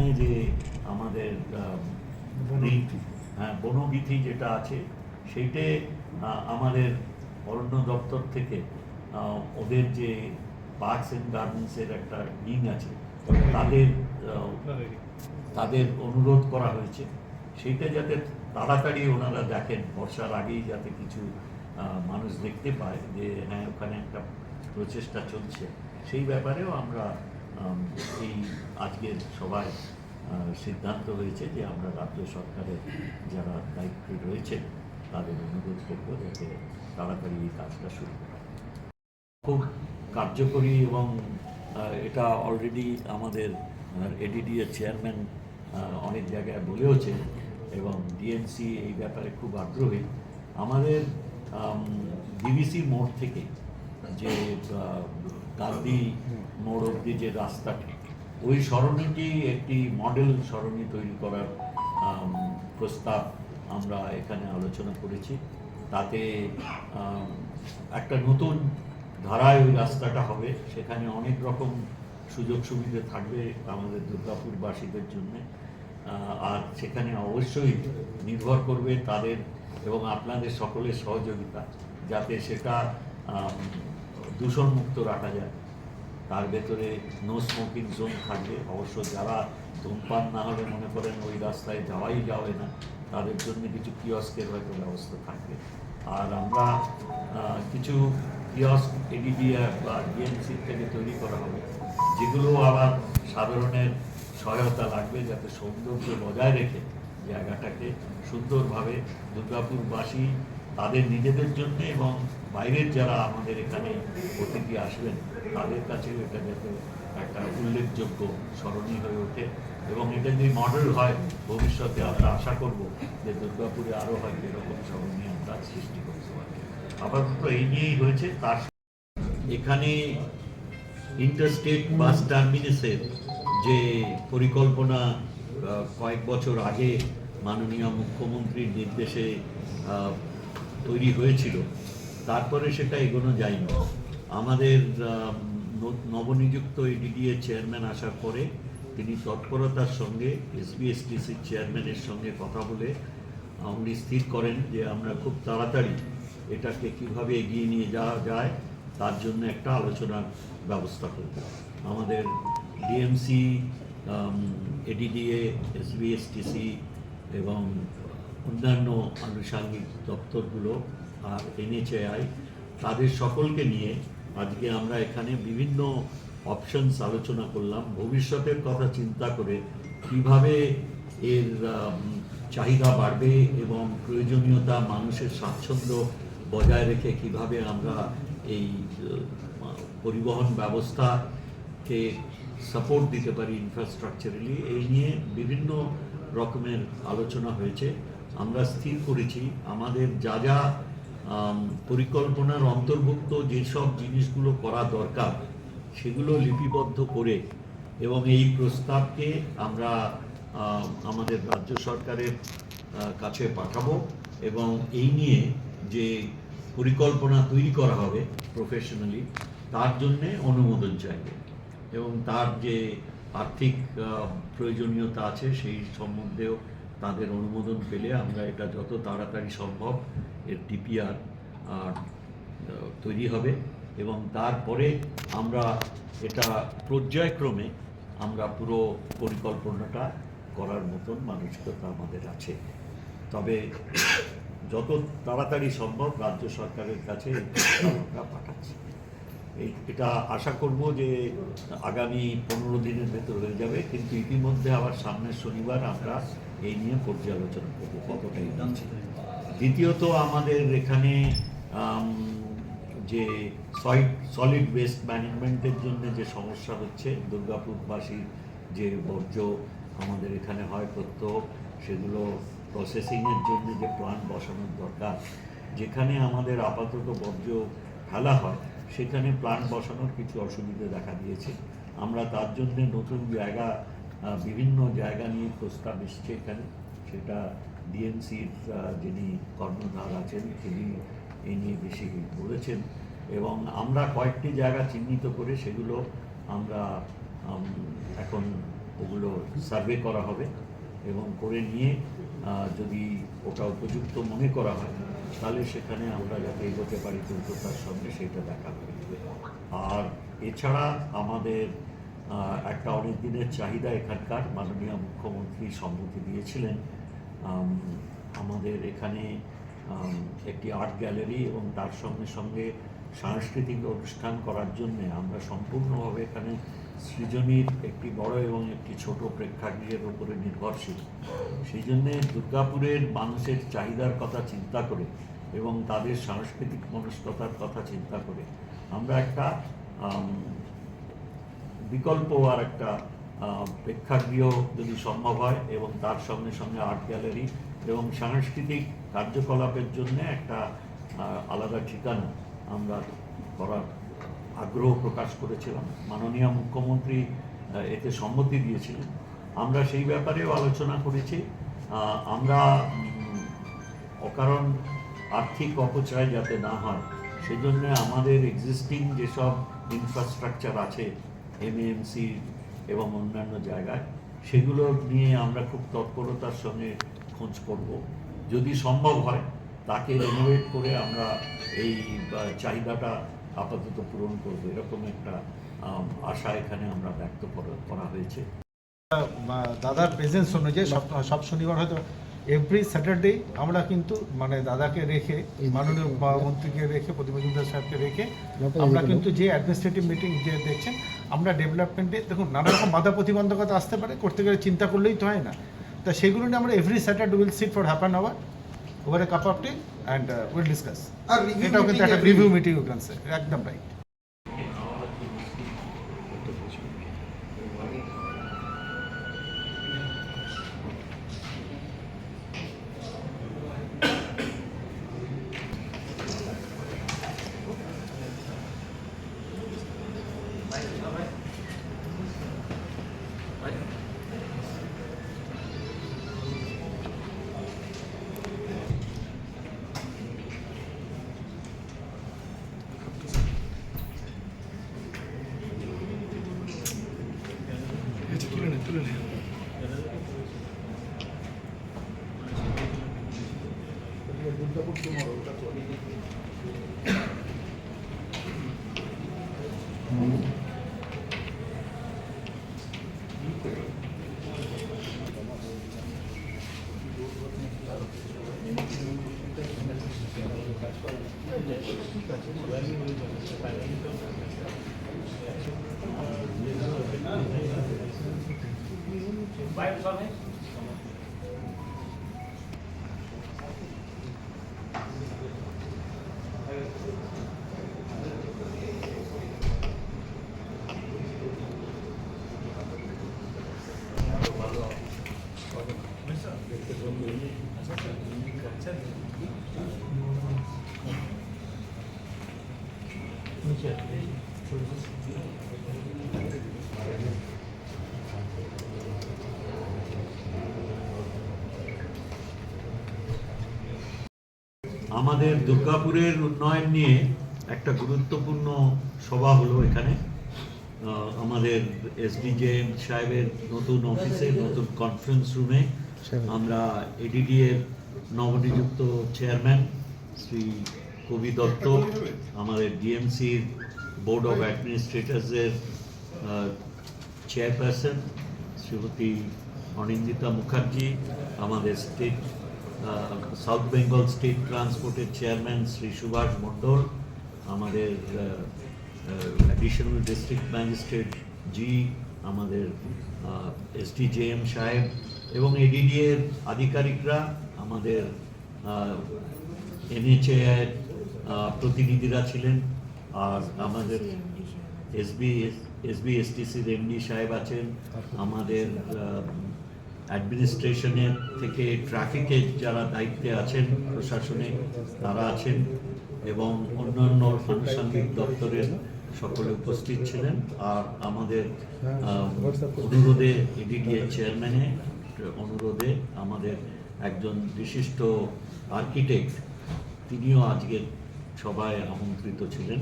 এখানে যে আমাদের আম, হ্যাঁ বনবিধি যেটা আছে সেইটে আমাদের অরণ্য দপ্তর থেকে ওদের যে পার্কস অ্যান্ড গার্ডেন্সের একটা উইং আছে তাদের তাদের অনুরোধ করা হয়েছে। সেইটা যাতে তাড়াতাড়ি ওনারা দেখেন বর্ষার আগেই যাতে কিছু মানুষ দেখতে পায় যে হ্যাঁ ওখানে একটা প্রচেষ্টা চলছে। সেই ব্যাপারেও আমরা আম, এই আজকের আহ, সিদ্ধান্ত হয়েছে যে আমরা রাজ্য সরকারের যারা দায়িত্বে রয়েছেন তাদের অনুরোধ করব যাতে তাড়াতাড়ি এই কাজটা শুরু করা খুব কার্যকরী এবং এটা অলরেডি আমাদের এডিডি এর চেয়ারম্যান অনেক জায়গায় বলেওছে এবং ডিএমসি এই ব্যাপারে খুব আগ্রহী। আমাদের ডিবিসি মোড় থেকে যে গান্ধী মোড় অব্দি যে রাস্তাটি ওই সরণিটি একটি মডেল সরণি তৈরি করার প্রস্তাব আমরা এখানে আলোচনা করেছি। তাতে একটা নতুন ধারায় ওই রাস্তাটা হবে। সেখানে অনেক রকম সুযোগ সুবিধা থাকবে আমাদের দুর্গাপুরবাসীদের জন্য। আর সেখানে অবশ্যই নির্ভর করবে তাদের এবং আপনাদের সকলের সহযোগিতা যাতে সেটা দূষণমুক্ত রাখা যায়। তার ভেতরে নো স্মোকিং জোন থাকবে। অবশ্য যারা ধূমপান না হলে মনে করেন ওই রাস্তায় যাওয়াই যাবে না, তাদের জন্য কিছু কিয়স্কের হয়তো ব্যবস্থা থাকবে। আর আমরা কিছু কিয়স্ক এডিডিআ বা ডিএমসি থেকে তৈরি করা হবে। যেগুলো আবার সাধারণের সহায়তা লাগবে যাতে সৌন্দর্য বজায় রেখে জায়গাটাকে সুন্দরভাবে দুর্গাপুরবাসী তাদের নিজেদের জন্য এবং বাইরের যারা আমাদের এখানে অতিথি আসবেন, তাদের কাছেও এটা যাতে একটা উল্লেখযোগ্য স্মরণীয় হয়ে ওঠে এবং এটা যদি মডেল হয়, ভবিষ্যতে আমরা আশা করব যে দুর্গাপুরে আরও হয়তো এরকম স্মরণীয় আমরা সৃষ্টি করতে পারি আপাতত এই নিয়েই হয়েছে, তার এখানে ইন্টারস্টেট বাস টার্মিনাসের যে পরিকল্পনা কয়েক বছর আগে মাননীয় মুখ্যমন্ত্রীর নির্দেশে তৈরি হয়েছিল, তারপরে সেটা এগোনো যায়নি। আমাদের নবনিযুক্ত এডিডিএ চেয়ারম্যান আসার পরে তিনি তৎপরতার সঙ্গে, এসবিএসটিসির চেয়ারম্যানের সঙ্গে কথা বলে উনি স্থির করেন যে আমরা খুব তাড়াতাড়ি এটাকে কীভাবে এগিয়ে নিয়ে যাওয়া যায়, তার জন্য একটা আলোচনার ব্যবস্থা করব। আমাদের ডিএমসি এডিডিএ, এসবিএসটিসি এবং অন্যান্য আনুষাঙ্গিক দপ্তরগুলো আর এনএচএআই, তাদের সকলকে নিয়ে আজকে আমরা এখানে বিভিন্ন অপশনস আলোচনা করলাম। ভবিষ্যতের কথা চিন্তা করে কীভাবে এর চাহিদা বাড়বে এবং প্রয়োজনীয়তা, মানুষের স্বাচ্ছন্দ্য বজায় রেখে কীভাবে আমরা এই পরিবহন ব্যবস্থাকে সাপোর্ট দিতে পারি ইনফ্রাস্ট্রাকচারালি এই নিয়ে বিভিন্ন রকমের আলোচনা হয়েছে। আমরা স্থির করেছি। আমাদের যা যা পরিকল্পনার অন্তর্ভুক্ত যেসব জিনিসগুলো করা দরকার, সেগুলো লিপিবদ্ধ করে এবং এই প্রস্তাবকে আমরা আমাদের রাজ্য সরকারের কাছে পাঠাবো এবং এই নিয়ে যে পরিকল্পনা তৈরি করা হবে প্রফেশনালি তার জন্যে অনুমোদন চাইবে এবং তার যে আর্থিক প্রয়োজনীয়তা আছে সেই সম্বন্ধেও তাদের অনুমোদন পেলে আমরা এটা যত তাড়াতাড়ি সম্ভব এর ডিপিআর আর তৈরি হবে এবং তারপরে আমরা এটা পর্যায়ক্রমে আমরা পুরো পরিকল্পনাটা করার মতন মানসিকতা আমাদের আছে। তবে যত তাড়াতাড়ি সম্ভব রাজ্য সরকারের কাছে আমরা পাঠাচ্ছি। এটা আশা করব যে আগামী পনেরো দিনের ভেতর হয়ে যাবে, কিন্তু ইতিমধ্যে আবার সামনের শনিবার আমরা এই নিয়ে পর্যালোচনা করব কতটা দ্বিতীয়ত আমাদের এখানে যে সলিড ওয়েস্ট ম্যানেজমেন্টের জন্য যে সমস্যা হচ্ছে দুর্গাপুরবাসীর যে বর্জ্য আমাদের এখানে হয় প্রত্যহ সেগুলো প্রসেসিংয়ের জন্য যে প্ল্যান্ট বসানোর দরকার যেখানে আমাদের আপাতত বর্জ্য ফেলা হয় সেখানে প্ল্যান্ট বসানোর কিছু অসুবিধা দেখা দিয়েছে। আমরা তার জন্য নতুন জায়গা বিভিন্ন জায়গা নিয়ে প্রস্তাব এসছে এখানে। সেটা ডিএমসির যিনি কর্ণধার আছেন, তিনি এই নিয়ে বেশি বলেছেন। এবং আমরা কয়েকটি জায়গা চিহ্নিত করে সেগুলো আমরা এখন ওগুলো সার্ভে করা হবে এবং করে নিয়ে যদি ওটা উপযুক্ত মনে করা হয়, তাহলে সেখানে আমরা যাতে এগোতে পারি দ্রুততার সঙ্গে সেটা দেখা হবে। আর এছাড়া আমাদের একটা অনেক দিনের চাহিদা এখানকার মাননীয় মুখ্যমন্ত্রী সম্মতি দিয়েছিলেন। আমাদের এখানে একটি আর্ট গ্যালারি এবং তার সঙ্গে সঙ্গে সাংস্কৃতিক অনুষ্ঠান করার জন্যে আমরা সম্পূর্ণভাবে এখানে সৃজনীর একটি বড় এবং একটি ছোট প্রেক্ষাগৃহের উপরে নির্ভরশীল। সেই জন্যে দুর্গাপুরের মানুষের চাহিদার কথা চিন্তা করে এবং তাদের সাংস্কৃতিক মনস্কতার কথা চিন্তা করে আমরা একটা বিকল্প আর একটা প্রেক্ষাগৃহ যদি সম্ভব হয় এবং তার সঙ্গে সঙ্গে আর্ট গ্যালারি এবং সাংস্কৃতিক কার্যকলাপের জন্য একটা আলাদা ঠিকানা আমরা করার আগ্রহ প্রকাশ করেছিলাম। মাননীয় মুখ্যমন্ত্রী এতে সম্মতি দিয়েছিলেন। আমরা সেই ব্যাপারেও আলোচনা করেছি। আমরা অকারণ আর্থিক অপচয় যাতে না হয়, সেজন্য আমাদের এক্সিস্টিং যেসব ইনফ্রাস্ট্রাকচার আছে এমএমসি এবং অন্যান্য জায়গায়, সেগুলো নিয়ে আমরা খুব তৎপরতার সঙ্গে খোঁজ করব। যদি সম্ভব হয়, তাকে রেনোভেট করে আমরা এই চাহিদাটা আপাতত পূরণ করব। এরকম একটা আশা এখানে আমরা ব্যক্ত করা- হয়েছে। দাদার প্রেজেন্স অনুযায়ী সব সব শনিবার হয়তো এভরি স্যাটারডে আমরা কিন্তু মানে দাদাকে রেখে মাননীয় মন্ত্রীকে রেখে প্রদীপ মজুমদার সাহেবকে রেখে আমরা কিন্তু যে অ্যাডমিনিস্ট্রেটিভ মিটিং যে দেখছেন আমরা ডেভেলপমেন্টে দেখুন নানা রকম বাধা প্রতিবন্ধকতা আসতে পারে করতে গেলে চিন্তা করলেই তো হয় না। তা সেগুলো নিয়ে আমরা every Saturday will sit for half an hour over a cup of tea and will discuss আর এটাও কিন্তু একটা review meeting you can say একদম রাইট 뚫으네요. আমাদের দুর্গাপুরের উন্নয়ন নিয়ে একটা গুরুত্বপূর্ণ সভা হলো এখানে। আমাদের এসডিজেএম সাহেবের নতুন অফিসে নতুন কনফারেন্স রুমে আমরা এডিডি এর নবনিযুক্ত চেয়ারম্যান শ্রী কবি দত্ত আমাদের ডিএমসির বোর্ড অফ অ্যাডমিনিস্ট্রেটরসের চেয়ারপারসন শ্রীমতী অনিন্দিতা মুখার্জি আমাদের স্টেট সাউথ বেঙ্গল স্টেট ট্রান্সপোর্টের চেয়ারম্যান শ্রী সুভাষ মণ্ডল আমাদের অ্যাডিশনাল ডিস্ট্রিক্ট ম্যাজিস্ট্রেট জি আমাদের এসডিজেএম সাহেব এবং এডিডি এর আধিকারিকরা আমাদের এনএচএ এর আহ, প্রতিনিধিরা ছিলেন। আর আমাদের এসবি এসবি এসটিসির এমডি সাহেব আছেন। আমাদের অ্যাডমিনিস্ট্রেশনের থেকে ট্রাফিকের যারা দায়িত্বে আছেন প্রশাসনে তারা আছেন এবং অন্যান্য আনুষঙ্গিক দপ্তরের সকলে উপস্থিত ছিলেন। আর আমাদের অনুরোধে এডিডিএ চেয়ারম্যানে অনুরোধে আমাদের একজন বিশিষ্ট আর্কিটেক্ট তিনিও আজকের সভায় আমন্ত্রিত ছিলেন।